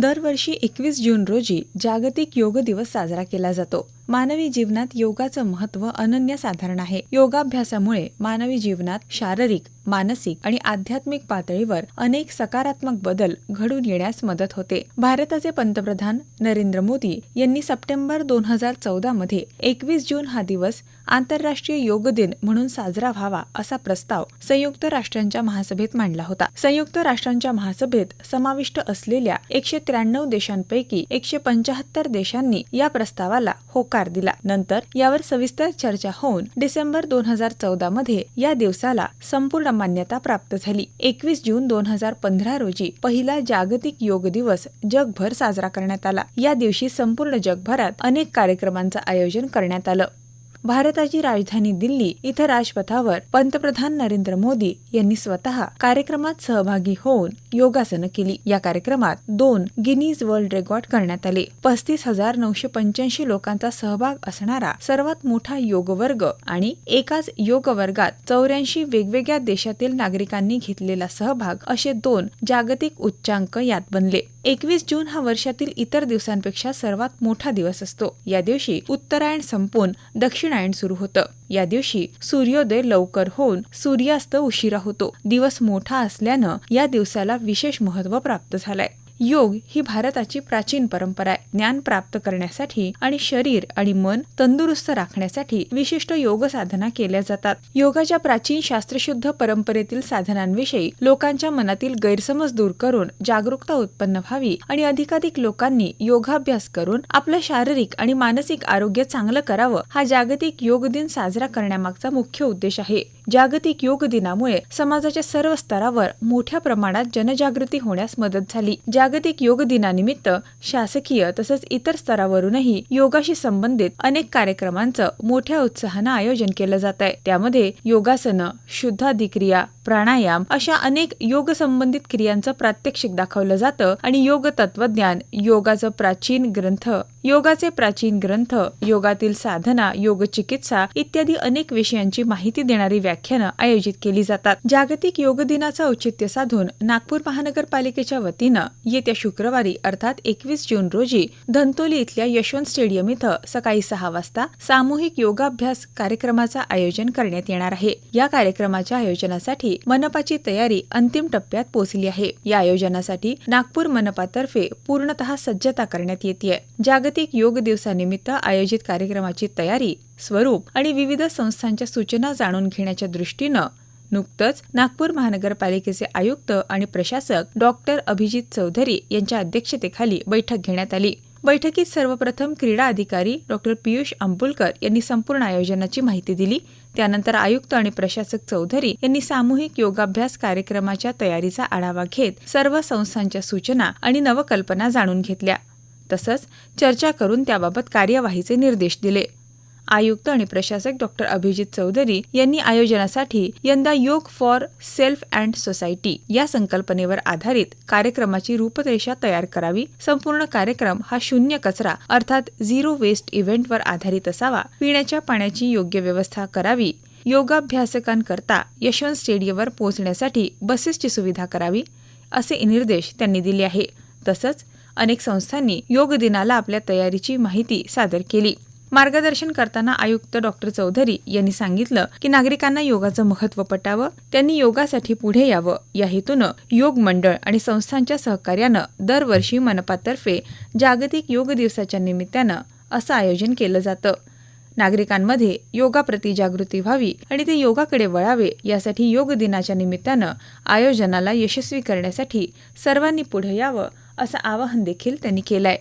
दरवर्षी एकवीस जून रोजी जागतिक योग दिवस साजरा केला जातो. मानवी जीवनात योगाचं महत्त्व अनन्यसाधारण आहे. योगाभ्यासामुळे मानवी जीवनात शारीरिक मानसिक आणि आध्यात्मिक पातळीवर अनेक सकारात्मक बदल घडून येण्यास मदत होते. भारताचे पंतप्रधान नरेंद्र मोदी यांनी सप्टेंबर दोन हजार चौदा मध्ये एकवीस जून हा दिवस आंतरराष्ट्रीय योग दिन म्हणून साजरा व्हावा असा प्रस्ताव संयुक्त राष्ट्रांच्या महासभेत मांडला होता. संयुक्त राष्ट्रांच्या महासभेत समाविष्ट असलेल्या एकशे त्र्याण्णव देशांपैकी एकशे पंचाहत्तर देशांनी या प्रस्तावाला होकार दिला. नंतर यावर सविस्तर चर्चा होऊन डिसेंबर दोन हजार चौदा मध्ये या दिवसाला संपूर्ण मान्यता प्राप्त झाली. एकवीस जून दोन हजार पंधरा रोजी पहिला जागतिक योग दिवस जगभर साजरा करण्यात आला. या दिवशी संपूर्ण जगभरात अनेक कार्यक्रमांचं आयोजन करण्यात आलं. भारताची राजधानी दिल्ली इथं राजपथावर पंतप्रधान नरेंद्र मोदी यांनी स्वतः कार्यक्रमात सहभागी होऊन योगासनं केली. या कार्यक्रमात दोन गिनीज वर्ल्ड रेकॉर्ड करण्यात आले. पस्तीस हजार नऊशे पंच्याऐंशी लोकांचा सहभाग असणारा सर्वात मोठा योग वर्ग आणि एकाच योग वर्गात चौऱ्याऐंशी वेगवेगळ्या देशातील नागरिकांनी घेतलेला सहभाग असे दोन जागतिक उच्चांक यात बनले. एकवीस जून हा वर्षातील इतर दिवसांपेक्षा सर्वात मोठा दिवस असतो. या दिवशी उत्तरायण संपून दक्षिणायण सुरू होतं. या दिवशी सूर्योदय लवकर होऊन सूर्यास्त उशिरा होतो. दिवस मोठा असल्यानं या दिवसाला विशेष महत्त्व प्राप्त झालंय. योग ही भारताची प्राचीन परंपरा आहे. ज्ञान प्राप्त करण्यासाठी आणि शरीर आणि मन तंदुरुस्त राखण्यासाठी विशिष्ट योग साधना केल्या जातात. योगाच्या प्राचीन शास्त्रशुद्ध परंपरेतील साधनांविषयी लोकांच्या मनातील गैरसमज दूर करून जागरूकता उत्पन्न व्हावी आणि अधिकाधिक लोकांनी योगाभ्यास करून आपलं शारीरिक आणि मानसिक आरोग्य चांगलं करावं हा जागतिक योग दिन साजरा करण्यामागचा मुख्य उद्देश आहे. जागतिक योग दिनामुळे समाजाच्या सर्व स्तरावर मोठ्या प्रमाणात जनजागृती होण्यास मदत झाली. जागतिक योग दिनानिमित्त शासकीय तसंच इतर स्तरावरूनही योगाशी संबंधित अनेक कार्यक्रमांचं मोठ्या उत्साहानं आयोजन केलं जात आहे. त्यामध्ये योगासनं शुद्धाधिक्रिया प्राणायाम अशा अनेक योग संबंधित क्रियांचं प्रात्यक्षिक दाखवलं जातं आणि योग तत्वज्ञान योगाचं प्राचीन ग्रंथ योगाचे प्राचीन ग्रंथ योगातील साधना योग चिकित्सा इत्यादी अनेक विषयांची माहिती देणारी व्याख्यानं आयोजित केली जातात. जागतिक योग दिनाचं औचित्य साधून नागपूर महानगरपालिकेच्या वतीनं येत्या शुक्रवारी अर्थात एकवीस जून रोजी धंतोली इथल्या यशवंत स्टेडियम इथं सकाळी सहा वाजता सामूहिक योगाभ्यास कार्यक्रमाचं आयोजन करण्यात येणार आहे. या कार्यक्रमाच्या आयोजनासाठी मनपाची तयारी अंतिम टप्प्यात पोहोचली आहे. या आयोजनासाठी नागपूर मनपातर्फे पूर्णतः सज्जता करण्यात येते जागतिक योग दिवसानिमित्त आयोजित कार्यक्रमाची तयारी स्वरूप आणि विविध संस्थांच्या सूचना जाणून घेण्याच्या दृष्टीनं नुकतंच नागपूर महानगरपालिकेचे आयुक्त आणि प्रशासक डॉक्टर अभिजित चौधरी यांच्या अध्यक्षतेखाली बैठक घेण्यात आली. बैठकीत सर्वप्रथम क्रीडा अधिकारी डॉक्टर पियुष अंबुलकर यांनी संपूर्ण आयोजनाची माहिती दिली. त्यानंतर आयुक्त आणि प्रशासक चौधरी यांनी सामूहिक योगाभ्यास कार्यक्रमाच्या तयारीचा आढावा घेत सर्व संस्थांच्या सूचना आणि नवकल्पना जाणून घेतल्या. तसंच चर्चा करून त्याबाबत कार्यवाहीचे निर्देश दिले. आयुक्त आणि प्रशासक डॉक्टर अभिजित चौधरी यांनी आयोजनासाठी यंदा योग फॉर सेल्फ अँड सोसायटी या संकल्पनेवर आधारित कार्यक्रमाची रूपरेषा तयार करावी. संपूर्ण कार्यक्रम हा शून्य कचरा अर्थात झिरो वेस्ट इव्हेंटवर आधारित असावा. पिण्याच्या पाण्याची योग्य व्यवस्था करावी. योगाभ्यासकांकरता यशवंत स्टेडियमवर पोहोचण्यासाठी बसेसची सुविधा करावी असे निर्देश त्यांनी दिले आहे. तसंच अनेक संस्थांनी योग दिनाला आपल्या तयारीची माहिती सादर केली. मार्गदर्शन करताना आयुक्त डॉक्टर चौधरी यांनी सांगितलं की नागरिकांना योगाचं महत्त्व पटावं त्यांनी योगासाठी पुढे यावं. या हेतूनं योग मंडळ आणि संस्थांच्या सहकार्यानं दरवर्षी मनपातर्फे जागतिक योग दिवसाच्या निमित्तानं असं आयोजन केलं जातं. नागरिकांमध्ये योगाप्रती जागृती व्हावी आणि ते योगाकडे वळावे यासाठी योग दिनाच्या निमित्तानं आयोजनाला यशस्वी करण्यासाठी सर्वांनी पुढे यावं असं आवाहन देखील त्यांनी केलं आहे